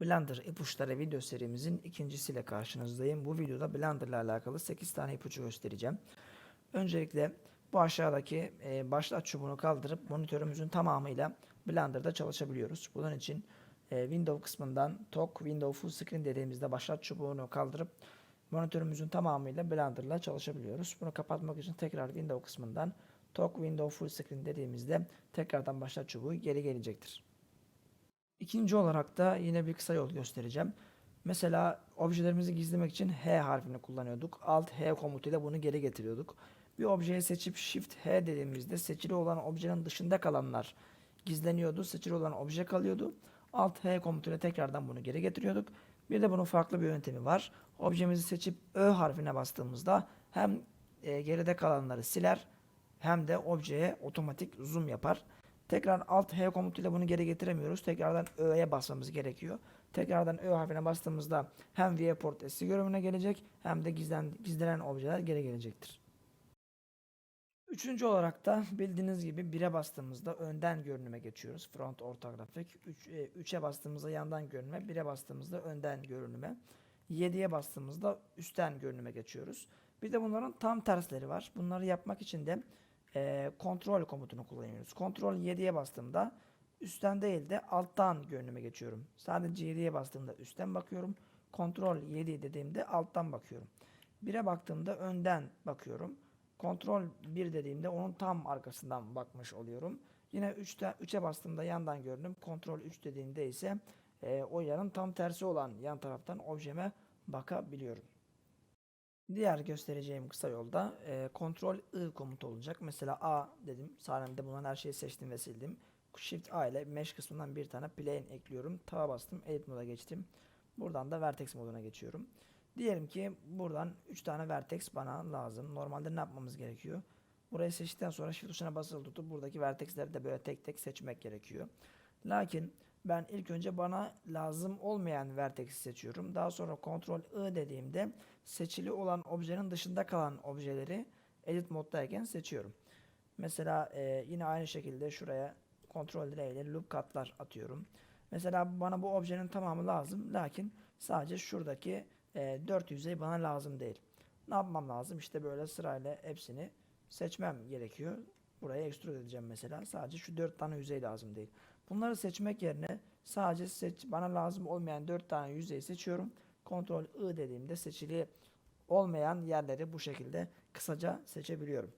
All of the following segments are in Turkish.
Blender ipuçları video serimizin ikincisiyle karşınızdayım. Bu videoda Blender ile alakalı 8 tane ipucu göstereceğim. Öncelikle bu aşağıdaki e, başlat çubuğunu kaldırıp monitörümüzün tamamıyla Blender'da çalışabiliyoruz. Bunun için e, Window kısmından Talk Window Full Screen dediğimizde başlat çubuğunu kaldırıp monitörümüzün tamamıyla Blender ile çalışabiliyoruz. Bunu kapatmak için tekrar Window kısmından Talk Window Full Screen dediğimizde tekrardan başlat çubuğu geri gelecektir. İkinci olarak da yine bir kısa yol göstereceğim. Mesela objelerimizi gizlemek için H harfini kullanıyorduk. Alt H komutuyla bunu geri getiriyorduk. Bir objeyi seçip Shift H dediğimizde seçili olan objenin dışında kalanlar gizleniyordu. Seçili olan obje kalıyordu. Alt H komutuyla tekrardan bunu geri getiriyorduk. Bir de bunun farklı bir yöntemi var. Objemizi seçip Ö harfine bastığımızda hem e, geride kalanları siler hem de objeye otomatik zoom yapar. Tekrar alt H komutuyla bunu geri getiremiyoruz. Tekrardan Ö'ye basmamız gerekiyor. Tekrardan Ö harfine bastığımızda hem viewport eski görünümüne gelecek hem de gizlen, gizlenen objeler geri gelecektir. Üçüncü olarak da bildiğiniz gibi 1'e bastığımızda önden görünüme geçiyoruz. Front ortografik. 3'e bastığımızda yandan görünüme, 1'e bastığımızda önden görünüme. 7'ye bastığımızda üstten görünüme geçiyoruz. Bir de bunların tam tersleri var. Bunları yapmak için de e, kontrol komutunu kullanıyoruz. Kontrol 7'ye bastığımda üstten değil de alttan görünüme geçiyorum. Sadece 7'ye bastığımda üstten bakıyorum. Kontrol 7 dediğimde alttan bakıyorum. 1'e baktığımda önden bakıyorum. Kontrol 1 dediğimde onun tam arkasından bakmış oluyorum. Yine 3'te 3'e bastığımda yandan görünüm. Kontrol 3 dediğimde ise e, o yanın tam tersi olan yan taraftan objeme bakabiliyorum. Diğer göstereceğim kısa yolda e, kontrol I komutu olacak. Mesela A dedim. Sağ bulunan her şeyi seçtim ve sildim. Shift A ile mesh kısmından bir tane plane ekliyorum. Taba bastım. Edit moda geçtim. Buradan da vertex moduna geçiyorum. Diyelim ki buradan 3 tane vertex bana lazım. Normalde ne yapmamız gerekiyor? Burayı seçtikten sonra shift tuşuna basılı tutup buradaki vertexleri de böyle tek tek seçmek gerekiyor. Lakin ben ilk önce bana lazım olmayan vertex'i seçiyorum. Daha sonra Ctrl I dediğimde seçili olan objenin dışında kalan objeleri edit moddayken seçiyorum. Mesela e, yine aynı şekilde şuraya Ctrl R ile loop katlar atıyorum. Mesela bana bu objenin tamamı lazım. Lakin sadece şuradaki e, 4 yüzey bana lazım değil. Ne yapmam lazım? İşte böyle sırayla hepsini seçmem gerekiyor. Buraya extrude edeceğim mesela. Sadece şu 4 tane yüzey lazım değil. Bunları seçmek yerine sadece seç, bana lazım olmayan 4 tane yüzeyi seçiyorum. Ctrl I dediğimde seçili olmayan yerleri bu şekilde kısaca seçebiliyorum.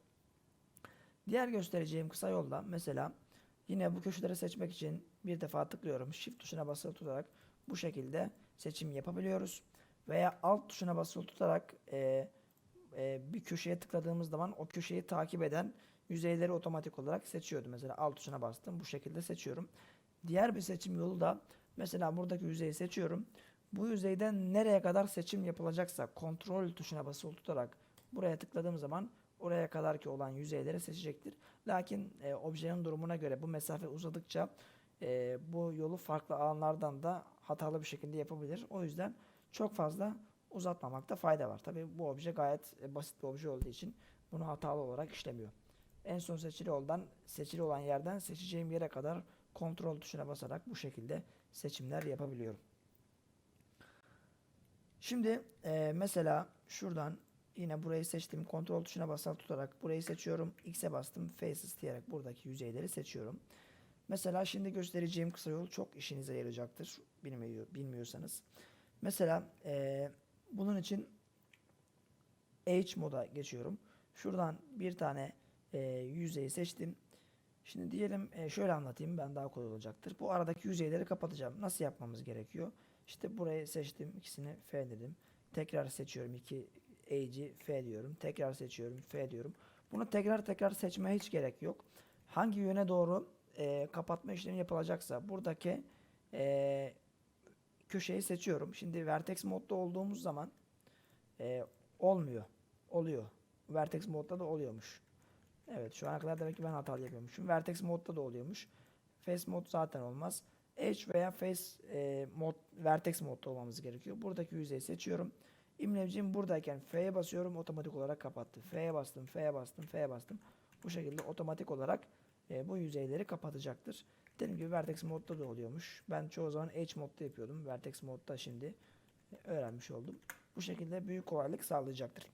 Diğer göstereceğim kısa yolda mesela yine bu köşeleri seçmek için bir defa tıklıyorum. Shift tuşuna basılı tutarak bu şekilde seçim yapabiliyoruz. Veya alt tuşuna basılı tutarak e, e, bir köşeye tıkladığımız zaman o köşeyi takip eden yüzeyleri otomatik olarak seçiyordu. Mesela alt tuşuna bastım. Bu şekilde seçiyorum. Diğer bir seçim yolu da mesela buradaki yüzeyi seçiyorum. Bu yüzeyden nereye kadar seçim yapılacaksa kontrol tuşuna basılı tutarak buraya tıkladığım zaman oraya kadar ki olan yüzeyleri seçecektir. Lakin e, objenin durumuna göre bu mesafe uzadıkça e, bu yolu farklı alanlardan da hatalı bir şekilde yapabilir. O yüzden çok fazla uzatmamakta fayda var. Tabi bu obje gayet e, basit bir obje olduğu için bunu hatalı olarak işlemiyor. En son seçili olan seçili olan yerden seçeceğim yere kadar kontrol tuşuna basarak bu şekilde seçimler yapabiliyorum. Şimdi e, mesela şuradan yine burayı seçtim. Kontrol tuşuna basılı tutarak burayı seçiyorum. X'e bastım. Faces diyerek buradaki yüzeyleri seçiyorum. Mesela şimdi göstereceğim kısa yol çok işinize yarayacaktır. Bilmiyor, bilmiyorsanız. Mesela e, bunun için H moda geçiyorum. Şuradan bir tane e, yüzeyi seçtim. Şimdi diyelim e, şöyle anlatayım ben daha kolay olacaktır. Bu aradaki yüzeyleri kapatacağım. Nasıl yapmamız gerekiyor? İşte burayı seçtim. ikisini F dedim. Tekrar seçiyorum. iki H'i F diyorum. Tekrar seçiyorum. F diyorum. Bunu tekrar tekrar seçmeye hiç gerek yok. Hangi yöne doğru e, kapatma işlemi yapılacaksa buradaki e, köşeyi seçiyorum. Şimdi vertex modda olduğumuz zaman e, olmuyor. Oluyor. Vertex modda da oluyormuş. Evet şu ana kadar demek ki ben hatalı yapıyormuşum. Vertex modda da oluyormuş. Face mod zaten olmaz. Edge veya Face e, mod, Vertex modda olmamız gerekiyor. Buradaki yüzeyi seçiyorum. İmlevcim buradayken F'ye basıyorum otomatik olarak kapattı. F'ye bastım, F'ye bastım, F'ye bastım. Bu şekilde otomatik olarak e, bu yüzeyleri kapatacaktır. Dediğim gibi Vertex modda da oluyormuş. Ben çoğu zaman H modda yapıyordum. Vertex modda şimdi öğrenmiş oldum. Bu şekilde büyük kolaylık sağlayacaktır.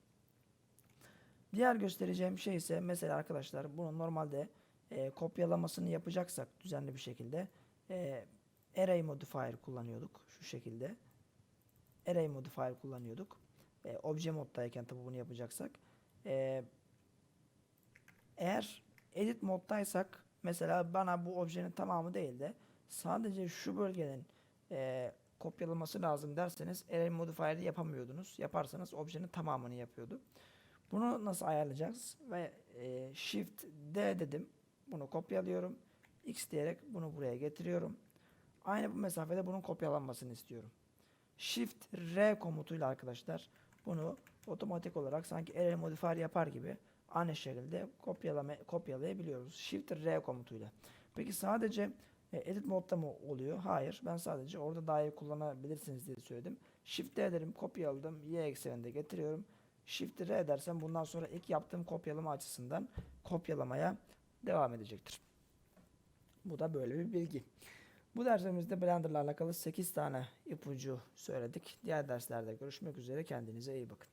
Diğer göstereceğim şey ise mesela arkadaşlar bunu normalde e, kopyalamasını yapacaksak düzenli bir şekilde e, array modifier kullanıyorduk şu şekilde. Array modifier kullanıyorduk. E, obje moddayken tabi bunu yapacaksak. E, eğer edit moddaysak mesela bana bu objenin tamamı değil de sadece şu bölgenin e, kopyalaması lazım derseniz array modifier'ı yapamıyordunuz. Yaparsanız objenin tamamını yapıyordu. Bunu nasıl ayarlayacağız? Ve e, Shift D dedim. Bunu kopyalıyorum. X diyerek bunu buraya getiriyorum. Aynı bu mesafede bunun kopyalanmasını istiyorum. Shift R komutuyla arkadaşlar bunu otomatik olarak sanki array modifier yapar gibi aynı şekilde kopyalama, kopyalayabiliyoruz. Shift R komutuyla. Peki sadece e, edit modda mı oluyor? Hayır. Ben sadece orada daha iyi kullanabilirsiniz diye söyledim. Shift D derim kopyaladım. Y ekseninde getiriyorum. Shift R edersem bundan sonra ilk yaptığım kopyalama açısından kopyalamaya devam edecektir. Bu da böyle bir bilgi. Bu dersimizde Blender'la alakalı 8 tane ipucu söyledik. Diğer derslerde görüşmek üzere. Kendinize iyi bakın.